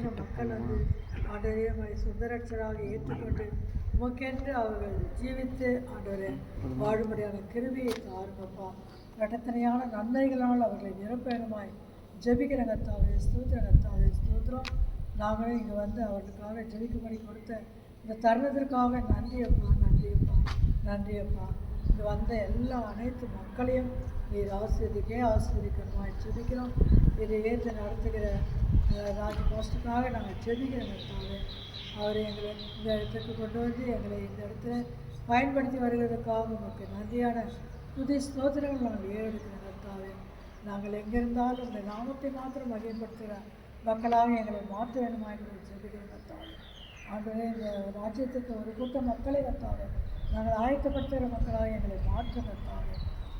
அநேக மக்கள் வந்து ஆண்டவரே உங்களை சுந்தரட்சராக ஏற்றுக்கொண்டு உமக்கென்று அவர்கள் ஜீவித்து ஆண்டவரே வாழும்படியான கிருமியை தாருங்கப்பா கடத்தனையான நன்மைகளால் அவர்களை நிரப்பேணுமாய் ஜெபிக்கிற கத்தாவே ஸ்தூத்திர கத்தாவே ஸ்தூத்திரம். நாங்களும் இங்கே வந்து அவர்களுக்காக ஜெபிக்கும்படி கொடுத்த இந்த தருணத்திற்காக நன்றியப்பா நன்றியப்பா நன்றியப்பா. இங்கே வந்த எல்லா அனைத்து மக்களையும் நீர் ஆசிரியக்கே ஆசீர்வதிக்கணுமாய் செபிக்கிறோம். இதை ஏற்று நடத்துகிற அஹ், ராஜ் போஸ்டுக்காக நாங்கள் ஜெபிக்கிறோம் கத்தாவே அவர் எங்களை இந்த இடத்துக்கு கொண்டு வந்து எங்களை இந்த இடத்துல பயன்படுத்தி வருகிறதுக்காக உங்களுக்கு நன்றியான புதிய ஸ்தோத்திரங்கள் நாங்கள் ஏறெடுக்கிறோம் கர்த்தாவே. நாங்கள் எங்கிருந்தாலும் இந்த நாமத்தை மாத்திரம் மகிழ்படுத்துகிற மக்களாக எங்களை மாற்ற வேண்டுமா என்று ஜெபிக்கிறோம் கர்த்தாவே. ஆண்டவரே இந்த ராஜ்யத்துக்கு ஒரு கூட்டம் மக்களை கர்த்தாவே. நாங்கள் ஆயத்தப்படுத்துகிற மக்களாக எங்களை மாற்ற கர்த்தாவே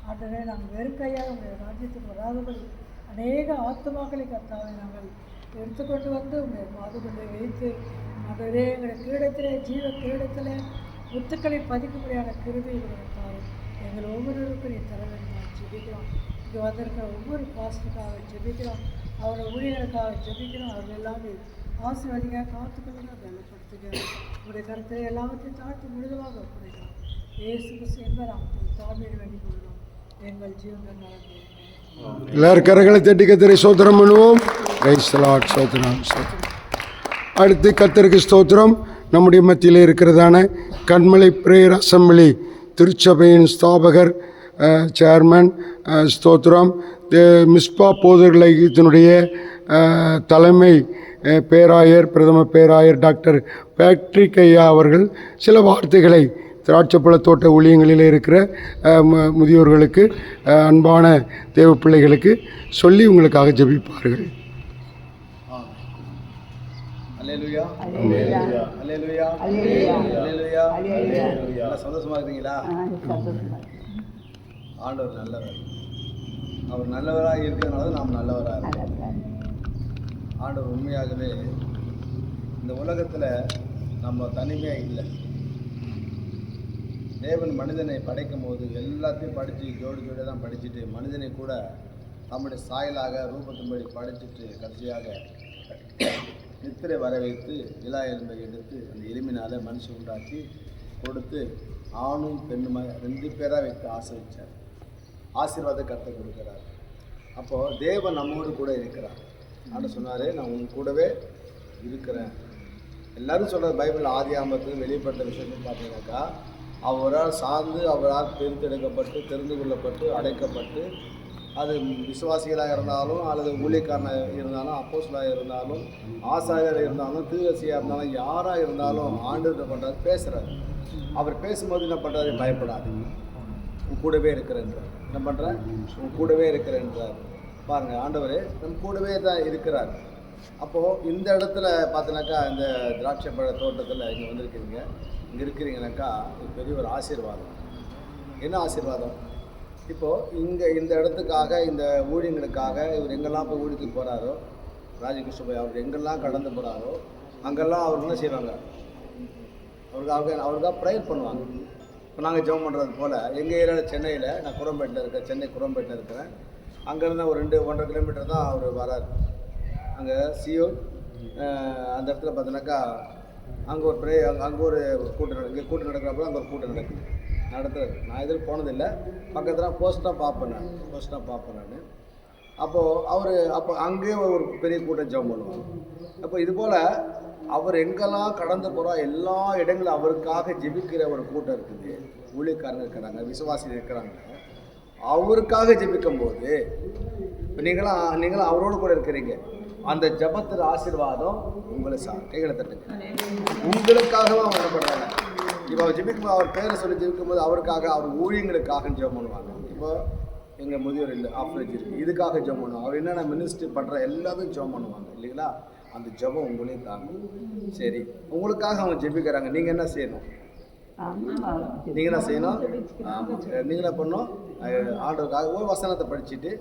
ஆண்டவரே நாங்கள் வெறுக்கையாக உங்கள் உங்களுடைய ராஜ்யத்துக்கு வராதபடி அநேக ஆத்மாக்களை கத்தாவே நாங்கள் எடுத்துக்கொண்டு வந்து உங்களுடைய பாதுகளை வைத்து ஆண்டவரே எங்களுடைய கிரீடத்திலே ஜீவ கிரீடத்தில் முத்துக்களை பதிக்கும்படியான கிருபை கர்த்தாவே எங்கள் ஒவ்வொருவருக்கும் நீ தர வேண்டும். ஜெபிக்கிறோம். இங்கே வந்திருக்கிற ஒவ்வொரு பாஸ்டுக்காக ஜெபிக்கிறோம். அவரோட ஊழியர்களுக்காக ஜெபிக்கிறோம். அவர்கள் எல்லாமே ஆசீர்வாதிங்க காத்துக்கொள்ளுங்க பலப்படுத்துங்க உங்களுடைய கருத்தில் எல்லாவற்றையும் தாழ்த்தி முழுதுமாக ஒப்படைக்கிறோம் ஏசு கிறிஸ்து என்ப நாமத்தில் தாழ்மையை வேண்டிக் கொள்கிறோம். எங்கள் ஜீவங்கள் எல்லாரும் கரங்களை தட்டி கத்திரை சோத்திரம் பண்ணுவோம். Praise சோத்திரம் சோத்திரம் அடுத்து கத்தருக்கு ஸ்தோத்திரம். நம்முடைய மத்தியில் இருக்கிறதான கண்மலை பிரேயர் அசம்பிளி திருச்சபையின் ஸ்தாபகர் சேர்மன் தே- மிஸ்பா போதர்களை இதனுடைய தலைமை பேராயர் பிரதம பேராயர் டாக்டர் பேட்ரிக் ஐயா அவர்கள் சில வார்த்தைகளை திராட்சைப்பழ தோட்ட ஊழியங்களில் இருக்கிற முதியோர்களுக்கு அன்பான தேவ பிள்ளைகளுக்கு சொல்லி உங்களுக்காக ஜெபிப்பார்கள். சந்தோஷமா இருக்கீங்களா ஆண்டவர் நல்லவர். அவர் நல்லவராக இருக்கிறதுனால நாம் நல்லவராக இருக்கிறோம் ஆண்டவர் உண்மையாகவே இந்த உலகத்தில் நம்ம தனிமையாக இல்லை. தேவன் மனிதனை படைக்கும் போது எல்லாத்தையும் படித்து ஜோடி ஜோடி தான் படிச்சுட்டு மனிதனை கூட தம்முடைய சாயலாக ரூபத்தின்படி படிச்சுட்டு கடைசியாக நித்திரை வர வைத்து இலா எலும்பை எடுத்து அந்த எலும்பினால மனுஷன் உண்டாக்கி கொடுத்து ஆணும் பெண்ணுமாக ரெண்டு பேராக வைத்து ஆசிரிச்சார் ஆசீர்வாத கருத்தை கொடுக்குறாரு. அப்போது தேவன் நம்மோடு கூட இருக்கிறார். ஆண்டு சொன்னார் நான் உன் கூடவே இருக்கிறேன். எல்லாரும் சொல்கிற பைபிள் ஆதி ஆமத்துக்கு வெளிப்பட்ட விஷயத்தையும் பார்த்தீங்கன்னாக்கா அவரால் சார்ந்து அவரால் பிரித்தெடுக்கப்பட்டு தெரிந்து கொள்ளப்பட்டு அடைக்கப்பட்டு அது விசுவாசிகளாக இருந்தாலும் அல்லது ஊழியக்காரனாக இருந்தாலும் அப்போஸ்லாக இருந்தாலும் ஆசாரியராக இருந்தாலும் தீரசியாக இருந்தாலும் யாராக இருந்தாலும் ஆண்டு என்ன பண்ணுறாரு பேசுகிறார் அவர் பேசும்போது என்ன பண்ணுறாரு பயப்படாதீங்க. உன் கூடவே இருக்கிறேன்றார் என்ன பண்ணுறேன் உன் கூடவே இருக்கிறேன்றார். பாருங்கள் ஆண்டவர் நம் கூடவே தான் இருக்கிறார். அப்போது இந்த இடத்துல பார்த்தீங்கன்னாக்கா இந்த திராட்சை பழ தோட்டத்தில் இங்கே வந்திருக்கிறீங்க இங்கே இருக்கிறீங்கனாக்கா இது பெரிய ஒரு ஆசீர்வாதம். என்ன ஆசீர்வாதம்? இப்போது இங்கே இந்த இடத்துக்காக இந்த ஊழியங்களுக்காக இவர் எங்கெல்லாம் போய் ஊழியத்துக்கு போகிறாரோ ராஜகிருஷ்ணபாய் அவர் எங்கெல்லாம் கடந்து போகிறாரோ அங்கெல்லாம் அவர் என்ன செய்வாங்க? அவருக்கு அவங்க அவருக்காக ப்ரேயர் பண்ணுவாங்க. இப்போ நாங்கள் ஜெபம் பண்ணுறது போல் எங்கள் ஏரியாவில் சென்னையில் நான் குரம்பேட்டில் இருக்கேன் சென்னை குரம்பேட்டில் இருக்கிறேன் அங்கேருந்து ஒரு ரெண்டு ஒன்றரை கிலோமீட்டர் தான் அவர் வரார். அங்கே சியோ அந்த இடத்துல பார்த்தீங்கன்னாக்கா அங்கே ஒரு ப்ரே அங்கே அங்கே ஒரு கூட்டம் நடக்கு இங்கே கூட்டம் நடக்கிறப்ப அங்கே ஒரு கூட்டம் நடக்குது. நடத்துறது. நான் இதில் போனதில்லை. பக்கத்தில் போஸ்ட்டாக பார்ப்பேன் நான். போஸ்ட்டாக பார்ப்பேன் நான். அப்போது அவர் அப்போ அங்கேயே ஒரு பெரிய கூட்டம் ஜெபம் பண்ணுவாங்க. அப்போ இது போல் அவர் எங்கெல்லாம் கடந்து போகிறா எல்லா இடங்களும் அவருக்காக ஜெபிக்கிற ஒரு கூட்டம் இருக்குது. ஊழியக்காரங்க இருக்கிறாங்க விசுவாசிகள் இருக்கிறாங்க. அவருக்காக ஜெபிக்கும் போது நீங்களாம் நீங்களும் அவரோடு கூட இருக்கிறீங்க. அந்த ஜபத்தின் ஆசீர்வாதம் உங்களை சார் கைகளை தட்டுங்க உங்களுக்காகவே அவங்க இப்போ அவர் ஜெபிக்கும் அவர் பேரை சொல்லி ஜெபிக்கும் போது அவருக்காக அவர் ஊழியங்களுக்காக ஜெபம் பண்ணுவாங்க. இப்போ எங்கள் முதியோர் இல்லை ஆஃப்ரேஜ் இருக்குது இதுக்காக ஜெபம் பண்ணுவோம் அவர் என்னென்ன மினிஸ்ட்ரி பண்ணுற எல்லாத்தையும் ஜெபம் பண்ணுவாங்க. இல்லைங்களா? அந்த ஜெபம் உங்களையும் தாங்கும் சரி. உங்களுக்காக அவங்க ஜெபிக்கிறாங்க. நீங்கள் என்ன செய்யணும்? நீங்கள் என்ன செய்யணும்? நீங்கள் என்ன பண்ணணும் ஆண்டவருக்காக ஒரு வசனத்தை படிச்சுட்டு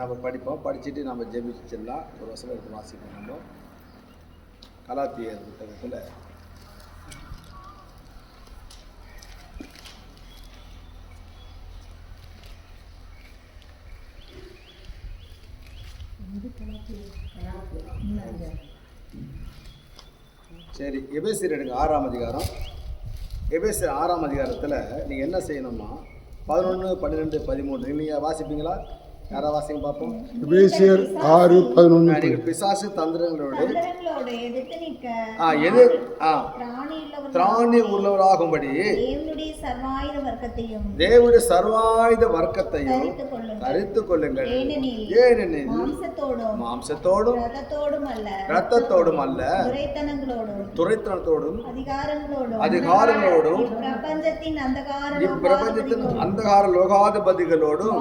நம்ம படிப்போம். படிச்சுட்டு நம்ம ஜெபிச்சிடலாம். ஒரு வசனத்தை எடுத்து வாசிப்போம் நம்ம. கலாத்தியர் புத்தகத்தில் சரி எபேசியர் எடுங்க ஆறாம் அதிகாரம். எபேசியர் ஆறாம் அதிகாரத்தில் நீங்கள் என்ன செய்யணும்னா பதினொன்று பன்னிரெண்டு பதிமூணு நீங்கள் வாசிப்பீங்களா? யாரா வாசிங்க பார்ப்போம் எபேசியர் ஆறு பதினொன்று பிசாசு தந்திரங்களோடு ஆ எது? ஆ. திராணி உள்ளவராகும்படி தேவனுடைய சர்வாயுத வர்க்கத்தையும் தரித்துக் கொள்ளுங்கள். ஏனெனில் மாம்சத்தோடும் ரதத்தோடும் அல்ல துரைத்தனத்தோடும் அதிகாரங்களோடும் அதிகாரங்களோடும் பிரபஞ்சத்தின் அந்தகார இப்பிரபஞ்சத்தின் லோகாதிபதிகளோடும், அந்தகார லோகாதிபதிகளோடும்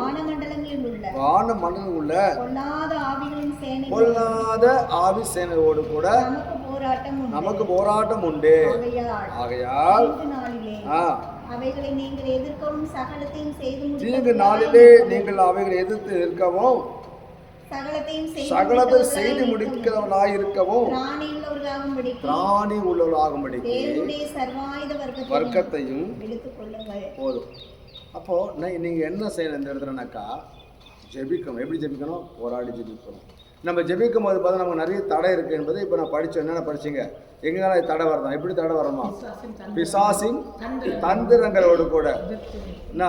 வான மண்டலம் உள்ள பொல்லாத ஆவி சேனையோடு கூட நமக்கு போராட்டம் உண்டு ஆகையால் ஆ அவைகளை நீங்கள் எதிர்க்கவும் சகலத்தையும் செய்து தீங்கு நாளிலே நீங்கள் அவைகளை எதிர்த்து நிற்கவும் சகலத்தையும் செய்து சகலத்தை செய்து முடிக்கிறவர்களாய் இருக்கவும் பிராணி சர்வாயுத வர்க்கத்தையும் போதும். அப்போ நீங்க என்ன செய்யணும் இந்த இடத்துலனாக்கா ஜெபிக்கணும். எப்படி ஜெபிக்கணும்? போராடி ஜெபிக்கணும். நம்ம ஜெபிக்கும் போது பார்த்தா நமக்கு நிறைய தடை இருக்கு என்பதை இப்போ நான் படித்தேன் என்னென்ன படிச்சீங்க? எங்கனால தடை வரணும் எப்படி தடை வரணுமா? பிசாசின் தந்திரங்களோடு கூட. என்ன?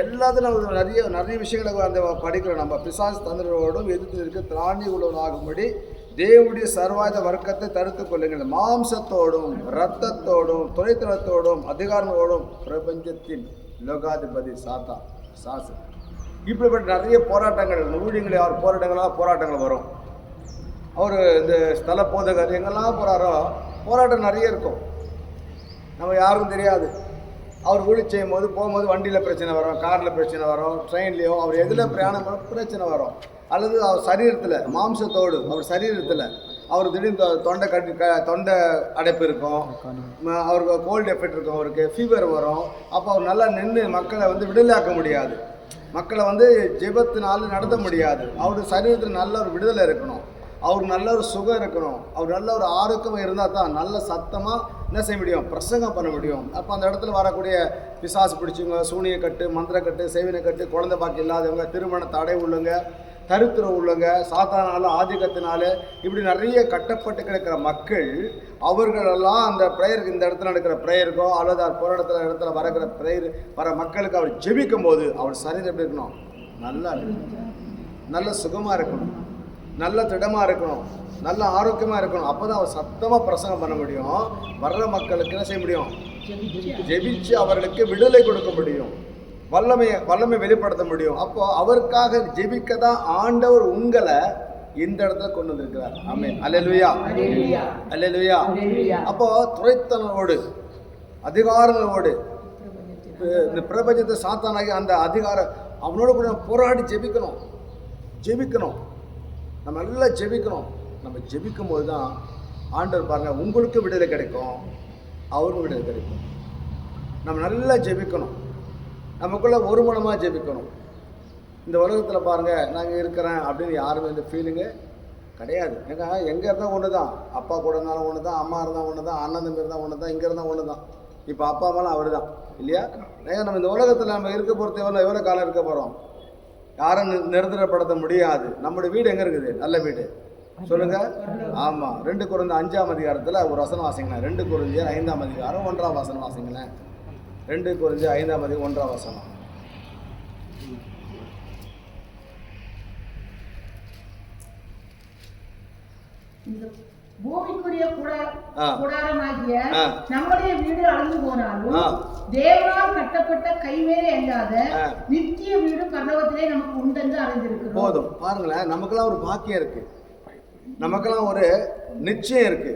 எல்லாத்துக்கும் நமக்கு நிறைய நிறைய விஷயங்களை அந்த படிக்கிறோம். நம்ம பிசாசு தந்திரங்களோடும் எதிர்த்து இருக்க திராணி உள்ளவனாகும்படி தேவனுடைய சர்வாயுத வர்க்கத்தை தடுத்துக் கொள்ளுங்கள். மாம்சத்தோடும் இரத்தத்தோடும் துணைத்தளத்தோடும் அதிகாரங்களோடும் பிரபஞ்சத்தின் லோகாதிபதி சாத்தா சாசு இப்படிப்பட்ட நிறைய போராட்டங்கள் ஊழியங்கள் அவர் போராட்டங்களாக போராட்டங்கள் வரும். அவர் இந்த ஸ்தல போதகர் எங்கெல்லாம் போகிறாரோ போராட்டம் நிறைய இருக்கும். நம்ம யாருக்கும் தெரியாது. அவர் ஊழி செய்யும் போது போகும்போது வண்டியில் பிரச்சனை வரும் காரில் பிரச்சனை வரும் ட்ரெயின்லேயோ அவர் எதில் பிரயாணம் பண்ண பிரச்சனை வரும். அல்லது அவர் சரீரத்தில் மாம்சத்தோடு அவர் சரீரத்தில் அவர் திடீர்னு தொண்டை கட்டி க தொண்டை அடைப்பு இருக்கும். அவருக்கு கோல்டு எஃபெக்ட் இருக்கும் அவருக்கு ஃபீவர் வரும். அப்போ அவர் நல்லா நின்று மக்களை வந்து விடுதலையாக்க முடியாது. மக்களை வந்து ஜெபத்தினால நடத்த முடியாது. அவருடைய சரீரத்தில் நல்ல ஒரு விடுதலை இருக்கணும். அவர் நல்ல ஒரு சுகம் இருக்கணும். அவர் நல்ல ஒரு ஆரோக்கியம் இருந்தால் தான் நல்ல சத்தமாக என்ன செய்ய முடியும்? பிரசங்கம் பண்ண முடியும். அப்போ அந்த இடத்துல வரக்கூடிய பிசாசு பிடிச்சவங்க சூனிய கட்டு மந்திரக்கட்டு சேவினை கட்டு குழந்தை பாக்கி இல்லாதவங்க திருமண தடை உள்ளவங்க தருத்திரம் உள்ளவங்க சாத்தானால ஆதிக்கத்தினால இப்படி நிறைய கட்டப்பட்டு கிடக்கிற மக்கள் அவர்களெல்லாம் அந்த ப்ரேயருக்கு இந்த இடத்துல நடக்கிற ப்ரேயருக்கோ அல்லது அவர் போராட்டத்தில் இடத்துல வரக்கிற ப்ரேயர் வர மக்களுக்கு அவர் ஜெபிக்கும் போது அவர் சரீரம் எப்படி இருக்கணும்? நல்லா இருக்கணும். நல்ல சுகமாக இருக்கணும். நல்ல திடமாக இருக்கணும் நல்ல ஆரோக்கியமாக இருக்கணும். அப்போ தான் அவர் சத்தமாக பிரசங்கம் பண்ண முடியும். வர்ற மக்களுக்கு என்ன செய்ய முடியும்? ஜெபிச்சு. அவர்களுக்கு விடுதலை கொடுக்க முடியும். வல்லமையை வல்லமை வெளிப்படுத்த முடியும். அப்போ அவருக்காக ஜெபிக்க தான் ஆண்டவர் உங்களை இந்த இடத்துல கொண்டு வந்திருக்கிறார். ஆமென். அல்லேலூயா. அல்லேலூயா. அப்போ துறைத்தனோடு அதிகாரங்களோடு இந்த பிரபஞ்சத்தை சாத்தானாகி அந்த அதிகாரம் அவனோட கூட போராடி ஜெபிக்கணும். ஜெபிக்கணும். நம்ம நல்லா ஜெபிக்கணும். நம்ம ஜெபிக்கும் போது தான் ஆண்டவர் பாருங்கள் உங்களுக்கும் விடுதலை கிடைக்கும். அவருக்கும் விடுதலை கிடைக்கும். நம்ம நல்லா ஜெபிக்கணும். நமக்குள்ளே ஒரு மனமாக ஜெபிக்கணும். இந்த உலகத்தில் பாருங்கள் நாங்கள் இருக்கிறேன் அப்படின்னு யாருமே இந்த ஃபீலிங்கு கிடையாது. ஏன்னா எங்கே இருந்தால் ஒன்று தான் அப்பா கூட இருந்தாலும் ஒன்று தான் அம்மா இருந்தால் ஒன்று தான் அண்ணன் தம்பி இருந்தால் ஒன்று தான் இங்கே இருந்தால் ஒன்று தான் இப்போ அப்பா அம்மாலாம் அவர் தான் இல்லையா? ஏன்னா நம்ம இந்த உலகத்தில் நம்ம இருக்க போகிறது எவ்வளோ எவ்வளோ காலம் இருக்க போகிறோம் யாரும் நி- நிரந்தரப்படுத்த முடியாது. நம்முடைய வீடு எங்கே இருக்குது? நல்ல வீடு. சொல்லுங்க. ஆமாம் ரெண்டு குறைந்த அஞ்சாம் அதிகாரத்தில் ஒரு வசனம் வாசிங்களேன். ரெண்டு குறைஞ்சியர் ஐந்தாம் அதிகாரம் ஒன்றாம் வசனம் வாசிங்களேன். ரெண்டு குறைஞ்சி ஐந்தாம் அதிகாரம் ஒன்றாம் வசனம். இந்த பூமிக்குரிய. கூடாரமாகிய. நம்முடைய வீடு அழிந்து போனாலும். தேவனால் கட்டப்பட்ட. நித்திய வீடு பரலோகத்திலே நமக்கு உண்டென்று போதும். பாருங்களேன் நமக்கெல்லாம் ஒரு பாக்கியம் இருக்கு. நமக்கெல்லாம் ஒரு நிச்சயம் இருக்கு.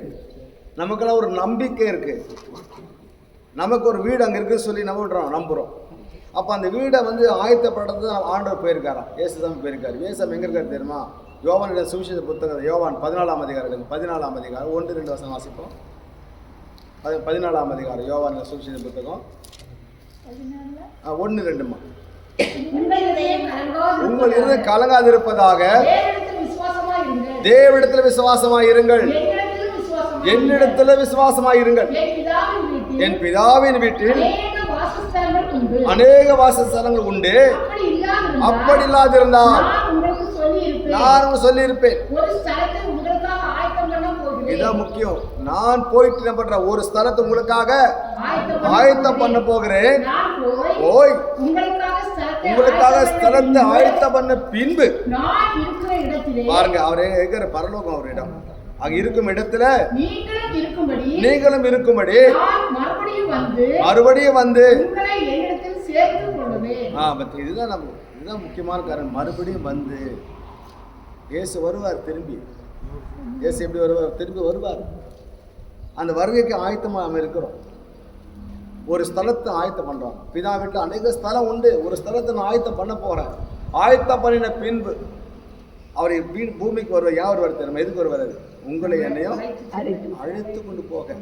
நமக்கெல்லாம் ஒரு நம்பிக்கை இருக்கு. நமக்கு ஒரு வீடு அங்கே இருக்குன்னு சொல்லி நம்ம விடுறோம் நம்புகிறோம் அப்போ அந்த வீடை வந்து ஆயத்தப்படுறது ஆண்டவர் போயிருக்காராம். ஏசுதான் போயிருக்காரு. ஏசம் எங்கே இருக்காரு தெரியுமா? யோவானுடைய சுவிசேஷ புத்தகம் யோவான் பதினாலாம் அதிகாரம் எடுங்க. பதினாலாம் அதிகாரம் ஒன்று ரெண்டு வருஷம் வாசிப்போம். அது பதினாலாம் அதிகாரம் யோவான் சுவிசேஷ புத்தகம். ஒன்று ரெண்டுமா? உங்கள் இருந்து கலங்காதிருப்பதாக. தேவனிடத்தில் விசுவாசமா இருங்கள். என்னிடத்துல விசுவாசமாய் இருங்கள். என் பிதாவின் வீட்டில் அநேக வாசஸ்தலங்கள் உண்டு. அப்படி இல்லாதிருந்தால் நான் சொல்லியிருப்பேன். இதுதான் முக்கியம். நான் போயிட்டு என்ன பண்றேன் ஒரு ஸ்தலத்தை உங்களுக்காக ஆயத்தம் பண்ண போகிறேன். போய் உங்களுக்காக ஸ்தலத்தை ஆயத்தம் பண்ண பின்பு பாருங்க அவர் இருக்கிற பரலோகம் அவரிடம் அங்க இருக்கும் இடத்துல நீங்களும் இருக்கும்படி மறுபடியும் வந்து இதுதான் நம்ம இதுதான் முக்கியமான காரணம். மறுபடியும் வந்து இயேசு வருவார் திரும்பி. இயேசு எப்படி வருவார்? திரும்பி வருவார். அந்த வருகைக்கு ஆயத்தமாக நம்ம இருக்கிறோம். ஒரு ஸ்தலத்தை ஆயத்தம் பண்ணுறோம் பிதா வீட்டில் அநேக ஸ்தலம் உண்டு. ஒரு ஸ்தலத்தை நான் ஆயத்தம் பண்ண போகிறேன் ஆயத்தம் பண்ணின பின்பு அவர் பூமிக்கு வருவார். யார் வருவார் தெரியுமா? எதுக்கு வருவார் உங்களை என்னையும் அழைத்து கொண்டு போக.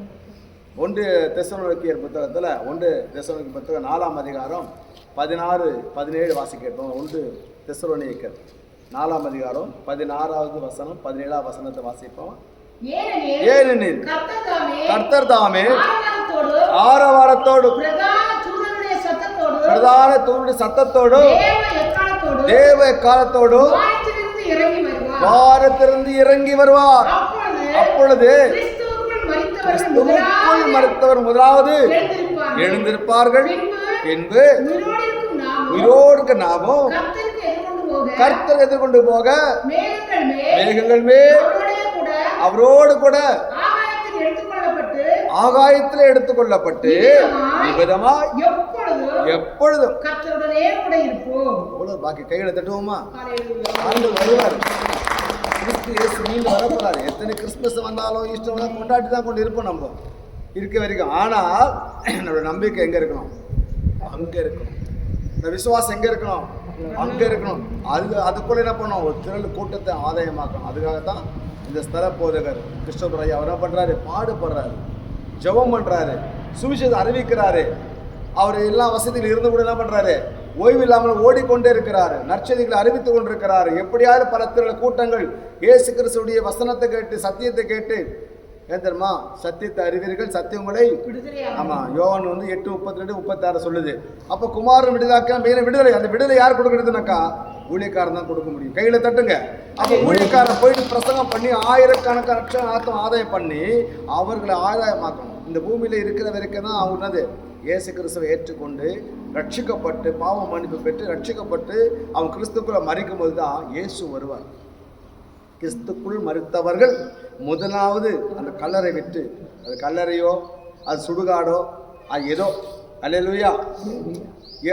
ஒன்று தெசலோனிக்கேயர் புத்தகத்தில் ஒன்று தெசலோனிக்க புத்தகம் நாலாம் அதிகாரம் பதினாறு பதினேழு வாசிக்கிறோம் ஒன்று தெசலோனிக்கர் நாலாம் அதிகாரம் பதினாறாவது வசனம் பதினேழாவது வசனத்தை வாசிப்போம். ஏனெனில் கர்த்தர் தாமே ஆரவாரத்தோடு பிரதான தூதனுடைய சத்தத்தோடு பிரதான தூணுடைய சத்தத்தோடு தேவ காலத்தோடு வாரத்திலிருந்து இறங்கி வருவார். அப்பொழுது கிறிஸ்துவுக்குள் மறுத்தவர் முதலாவது எழுந்திருப்பார்கள். பின்பு உயிரோடு நாமும் கர்த்தருக்கு எதிர்கொண்டு போக கர்த்தர் எதிர்கொண்டு போக மேகங்கள் மேல் அவரோடு கூட ஆகாயத்தில் எடுத்துக்கொள்ளப்பட்டு இவ்விதமாய் எப்பொழுதும் பாக்கி கையில தட்டுவோமா. ஆண்டு வருவார். மீண்டும் வரப்போறாரு. எத்தனை கிறிஸ்துமஸ் வந்தாலும் ஈஸ்டர் கொண்டாடி தான் கொண்டு இருப்போம் நம்ம. இருக்க வரைக்கும். ஆனால் நம்மளோட நம்பிக்கை எங்க இருக்கணும்? அங்க இருக்கணும். இந்த விசுவாசம் எங்க இருக்கணும்? அங்கே இருக்கணும். அது அதுக்குள்ள என்ன பண்ணும் ஒரு திரள் கூட்டத்தை ஆதாயமாக்கணும். அதுக்காக தான் இந்த ஸ்தல போதகர் கிருஷ்ணபுர ஐயா அவர் என்ன பண்ணுறாரு பாடுபடுறாரு. ஜெபம் பண்ணுறாரு சுவிசேஷம் அறிவிக்கிறாரு. அவர் எல்லா வசதியில் இருந்து கூட என்ன பண்ணுறாரு ஓய்வு இல்லாமல் ஓடிக்கொண்டே இருக்கிறாரு. நற்செய்திகளை அறிவித்துக் கொண்டிருக்கிறாரு. எப்படியாவது பல திரள் கூட்டங்கள் இயேசு கிறிஸ்துடைய வசனத்தை கேட்டு சத்தியத்தை கேட்டு ஏன் தெரியுமா? சத்தியத்தை அறிவீர்கள் சத்தியம் உங்களை விடுதலையாக ஆமா யோவான் வந்து எட்டு முப்பத்தி ரெண்டு முப்பத்தாறு சொல்லுது. அப்போ குமாரன் விடுதலாக்க மெயின விடுதலை அந்த விடுதலை யார் கொடுக்கறதுனாக்கா? ஊழியக்காரன் தான் கொடுக்க முடியும். கையில தட்டுங்க. அப்போ ஊழியக்காரன் போயிட்டு பிரசங்கம் பண்ணி ஆயிரக்கணக்கான லட்சம் ஆத்தம் ஆதாயம் பண்ணி அவர்களை ஆதாயமாக்கணும். இந்த பூமியில இருக்கிற வரைக்கும் தான் அவங்க என்னது? இயேசு கிறிஸ்துவை ஏற்றுக்கொண்டு ரட்சிக்கப்பட்டு பாவ மன்னிப்பு பெற்று ரட்சிக்கப்பட்டு அவன் கிறிஸ்துக்குள்ள மறிக்கும் போது தான் இயேசு வருவார். கிறிஸ்துக்குள் மறுத்தவர்கள் முதலாவது அந்த கல்லறை விட்டு. அது கல்லறையோ அது சுடுகாடோ அது ஏதோ. அல்லேலூயா.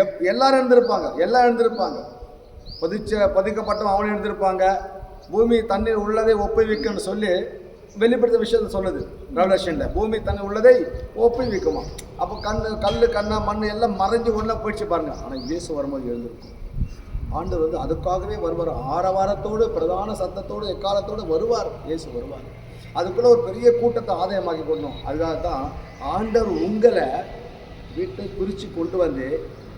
எப் எல்லாரும் இருந்திருப்பாங்க எல்லாம் இருந்திருப்பாங்க பதிச்ச பதிக்கப்பட்டவன் அவனும் இருந்திருப்பாங்க பூமி தண்ணீர் உள்ளதை ஒப்புவிக்கும்னு சொல்லி வெளிப்படுத்த விஷயத்தை சொல்லுது ரெவலேஷனில். பூமி தண்ணி உள்ளதை ஒப்புவிக்குமா அப்போ கண் கல் கண்ணா மண் எல்லாம் மறைஞ்சு உள்ள போயிடுச்சு பாருங்க. ஆனால் இயேசு வரும்போது எழுந்திருக்கும். ஆண்டவர் வந்து அதுக்காகவே வருவார். ஆரவாரத்தோடு பிரதான சத்தத்தோடு எக்காலத்தோடு வருவார். இயேசு வருவார். அதுக்குள்ள ஒரு பெரிய கூட்டத்தை ஆதாயமாக்கி கொண்டோம். அதுக்காக தான் ஆண்டவர் உங்களை வீட்டை குறித்து கொண்டு வந்து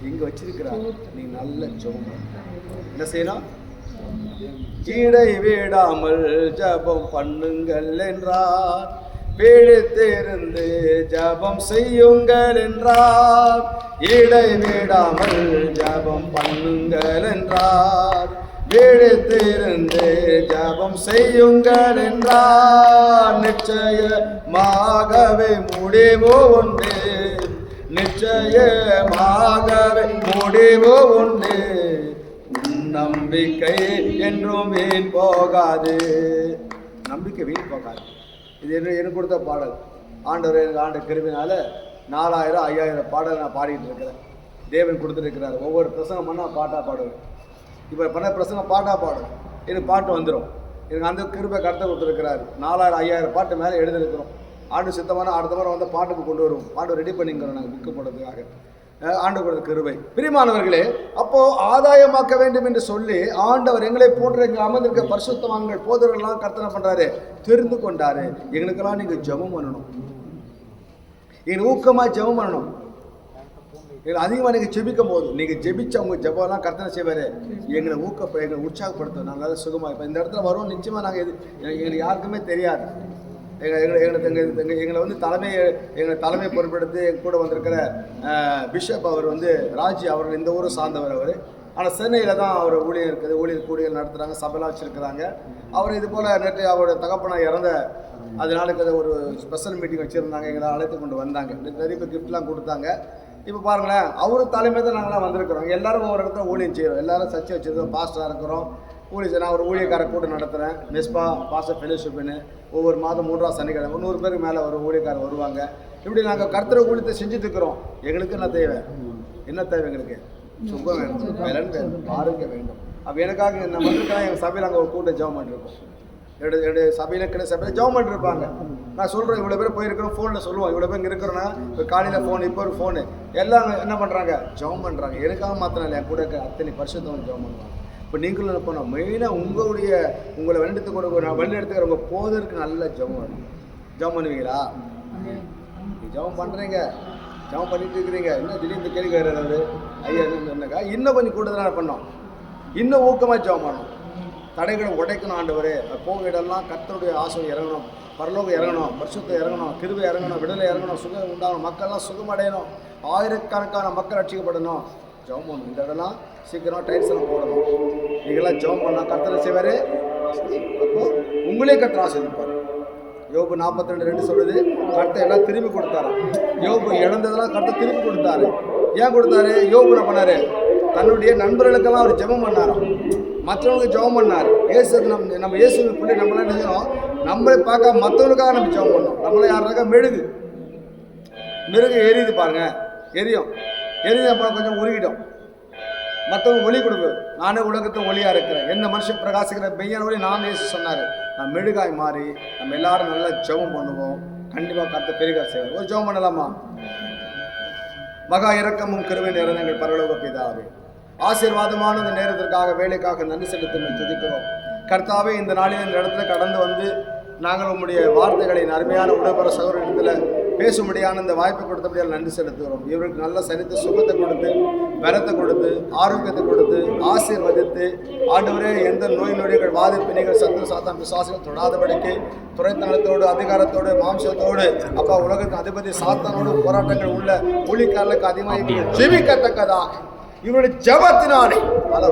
இங்கே வச்சிருக்கிறார். நீ நல்ல ஜெபம். என்ன செய்யணும் இடை விடாமல் ஜபம் பண்ணுங்கள் என்றார். பிழைத்திருந்து ஜபம் செய்யுங்கள் என்றார். இடைவிடாமல் ஜபம் பண்ணுங்கள் என்றார். விழித்திருந்து ஜபம் செய்யுங்கள் என்றார். நிச்சயமாகவே முடிவு உண்டு. நிச்சயமாகவே முடிவு உண்டு. நம்பிக்கை என்றும் வீண் போகாது. நம்பிக்கை வீண் போகாது. இது என்ன எனக்கு கொடுத்த பாடல். ஆண்டவர் எனக்கு ஆண்ட கிருமினால நாலாயிரம் ஐயாயிரம் பாடல் நான் பாடிட்டு இருக்கிறேன். தேவன் கொடுத்துருக்கிறார் ஒவ்வொரு பிரசங்கம் பண்ணால் பாட்டாக பாடுவேன். இப்போ பண்ண பிரசங்கம் பாட்டாக பாடுவேன். எனக்கு பாட்டு வந்துடும் எனக்கு அந்த கிருபை கடத்த கொடுத்துருக்கிறாரு. நாலாயிரம் ஐயாயிரம் பாட்டு மேலே எழுதிருக்கிறோம் ஆண்டு சித்தமான அடுத்த வாரம் வந்து பாட்டுக்கு கொண்டு வருவோம். பாட்டு ரெடி பண்ணிக்கிறோம் நாங்கள் புக்கு போடுறதுக்காக ஆண்டவரது ஆண்டு கிருபை. பிரிமானவர்களே அப்போ ஆதாயமாக்க வேண்டும் என்று சொல்லி ஆண்டவர் எங்களை போன்ற எங்கள் அமர்ந்திருக்க பரிசுத்தவான்கள் போதவர்கள்லாம் கர்த்தனை பண்றாரு தெரிந்து கொண்டாரு. எங்களுக்கெல்லாம் நீங்க ஜெபம் பண்ணணும். எங்களுக்கு ஊக்கமா ஜெபம் பண்ணணும். எங்களை அதிகமாக நீங்கள் ஜெபிக்கும் போது நீங்கள் ஜெபிச்சு அவங்க ஜெபம்லாம் கர்த்தனை செய்வார். எங்களை ஊக்க எங்களை உற்சாகப்படுத்தும் நாங்கள் நல்லா சுகமாக இப்போ இந்த இடத்துல வரும் நிச்சயமாக நாங்கள் எது எங்களுக்கு யாருக்குமே தெரியாது. எங்களை எங்களை எங்களை எங்கள் எங்கள் எங்களை வந்து தலைமை எங்களை தலைமை பொறுப்பெடுத்து எங்கள் கூட வந்திருக்கிற பிஷப் அவர் வந்து ராஜி அவர்கள் இந்த ஊரை சார்ந்தவர் அவர். ஆனால் சென்னையில் தான் அவர் ஊழியர் இருக்குது ஊழியர் கூடியல் நடத்துகிறாங்க சபைலாம் வச்சுருக்கிறாங்க. அவர் இது போல் நேற்று அவருடைய தகப்பனை இறந்த அதனால இருக்கிற ஒரு ஸ்பெஷல் மீட்டிங் வச்சுருந்தாங்க எங்களை அழைத்து கொண்டு வந்தாங்க. நிறைய பேர் கிஃப்ட்லாம் கொடுத்தாங்க. இப்போ பாருங்களேன் அவர் தலைமை தான் நாங்களாம் வந்திருக்கிறோம். எல்லாரும் ஒரு இடத்துல ஊழியம் செய்கிறோம் எல்லாரும் சர்ச்சை வச்சுருக்கோம் பாஸ்டராக இருக்கிறோம் ஊழியம் நான் ஒரு ஊழியக்கார கூட்டம் நடத்துகிறேன் மெஸ்பா பாஸ்டர் ஃபெலோஷிப்னு ஒவ்வொரு மாதம் மூன்றாம் சனிக்கிழமை நூறு பேருக்கு மேலே ஒரு ஊழியக்காரர் வருவாங்க. இப்படி நாங்கள் கர்த்தர ஊழியத்தை செஞ்சுட்டு இருக்கிறோம் எங்களுக்கு என்ன தேவை? என்ன தேவை எங்களுக்கு? சுகம் வேணும். பலன் வேணும். ஆரோக்கியம் வேண்டும். அப்போ எனக்காக நான் வந்திருக்கிறேன் எங்கள் சபையில் அங்கே ஒரு கூட்டம் ஜெபம் பண்ணிருக்கோம். என்னுடைய என்னுடைய சபையில் கிடை சபையில் ஜெபம் பண்ணிருப்பாங்க. நான் சொல்கிறேன் இவ்வளோ பேர் போயிருக்கிறோம் ஃபோனில் சொல்லுவோம். இவ்வளோ பேர் இருக்கிறோன்னா இப்போ காலையில் ஃபோன் இப்போ ஒரு ஃபோனு எல்லாம் என்ன பண்ணுறாங்க ஜெபம் பண்ணுறாங்க எனக்காக மாத்திரம் இல்லை என் கூட அத்தனை பரிசுத்தவங்க ஜெபம் பண்ணுவாங்க. இப்போ நீங்களும் என்ன பண்ணோம் மெயினாக உங்களுடைய உங்களை வழிநடத்து கொடுக்க நான் வழிநடத்துக்கிற உங்கள் போதற்கு நல்ல ஜெபம் ஜபம் ஜெபம் பண்ணுவீங்களா? நீ ஜெபம் பண்ணுறீங்க ஜெபம் பண்ணிட்டு இருக்கிறீங்க. என்ன திடீர்னு கேள்வி கேட்குறாரு ஐயா என்னக்கா? இன்னும் கொஞ்சம் கூடுதலாக பண்ணோம் இன்னும் ஊக்கமாக ஜெபம் பண்ணணும். தடைகளை உடைக்கணும் ஆண்டவர். போக இடம்லாம் கர்த்தருடைய ஆசை இறங்கணும். பரலோகம் இறங்கணும். வருஷத்தை இறங்கணும். கிருவை இறங்கணும். விடுதலை இறங்கணும். சுகம் உண்டாகணும். மக்கள்லாம் சுகமடையணும். ஆயிரக்கணக்கான மக்கள் ரட்சிக்கப்படணும். ஜெபம் இந்த இடம்லாம் சீக்கிரம் டைல்ஸ் எல்லாம் போடணும். நீங்களாம் ஜெபம் பண்ணால் கர்த்தரை செய்வார். அப்போ உங்களே கர்த்தர் ஆசீர்வதிப்பார். யோபு 42 ரெண்டு ரெண்டு சொல்லுது கர்த்தர் எல்லாம் திரும்பி கொடுத்தாரு. யோபு இழந்ததெல்லாம் கர்த்தர் திரும்பி கொடுத்தாரு. ஏன் கொடுத்தாரு? யோபு என்ன பண்ணாரு? தன்னுடைய நண்பர்களுக்கெல்லாம் அவர் ஜெபம் பண்ணாராம் மற்றவங்களுக்கு ஜெபம் பண்ணார். இயேசு நம்ம நம்ம இயேசு பிள்ளை நம்மளாம் என்ன செய்யணும்? நம்மளை பார்க்க மற்றவங்களுக்காக நம்ம ஜெபம் பண்ணோம் நம்மளை யாருனாக்கா மெழுகு. மெழுகு எரியுது பாருங்க. எரியும். எரியுது அப்புறம் கொஞ்சம் உருகிடும். மற்றவங்க ஒளி கொடுப்பு நானே உலகத்து ஒளியாக இருக்கிறேன். என்ன மனுஷன் பிரகாசிக்கிற மெய்யான ஒளி நான் இயேசு சொன்னார். நான் மெழுகாய் மாறி நம்ம எல்லாரும் நல்லா ஜெபம் பண்ணுவோம். கண்டிப்பாக கருத்து பெருகா செய்வோம் ஒரு ஜெபம் பண்ணலாமா? மகா இறக்கமும் கருவி நேரம் எங்கள் பரலோக பிதாவே. ஆசீர்வாதமான இந்த நேரத்திற்காக வேலைக்காக நன்றி செலுத்தி துதிக்கிறோம். கர்த்தாவே இந்த நாளில் இந்த இடத்துல கடந்து வந்து நாங்கள் உங்களுடைய வார்த்தைகளின் அருமையான உடற்பர சகோதரத்தில் பேசும்படியான இந்த வாய்ப்பை கொடுத்தபடியால் நன்றி செலுத்துகிறோம். இவருக்கு நல்ல சரித்த சுகத்தை கொடுத்து பலத்தை கொடுத்து ஆரோக்கியத்தை கொடுத்து ஆசீர்வதித்து ஆண்டவரே எந்த நோய் நொடிகள் வாதிப்பிணிகள் சத்து சாத்தான் விசுவாசிகள் தொடாதபடிக்கு துறைத்தனத்தோடு அதிகாரத்தோடு மாம்சத்தோடு அப்பா உலகத்தின் அதிபதி சாத்தானோடு போராட்டங்கள் உள்ள ஊழிக்காரர்களுக்கு அதிகமாக ஜெபிக்கத்தக்கதாக இவருடைய ஜபத்தினாலே பல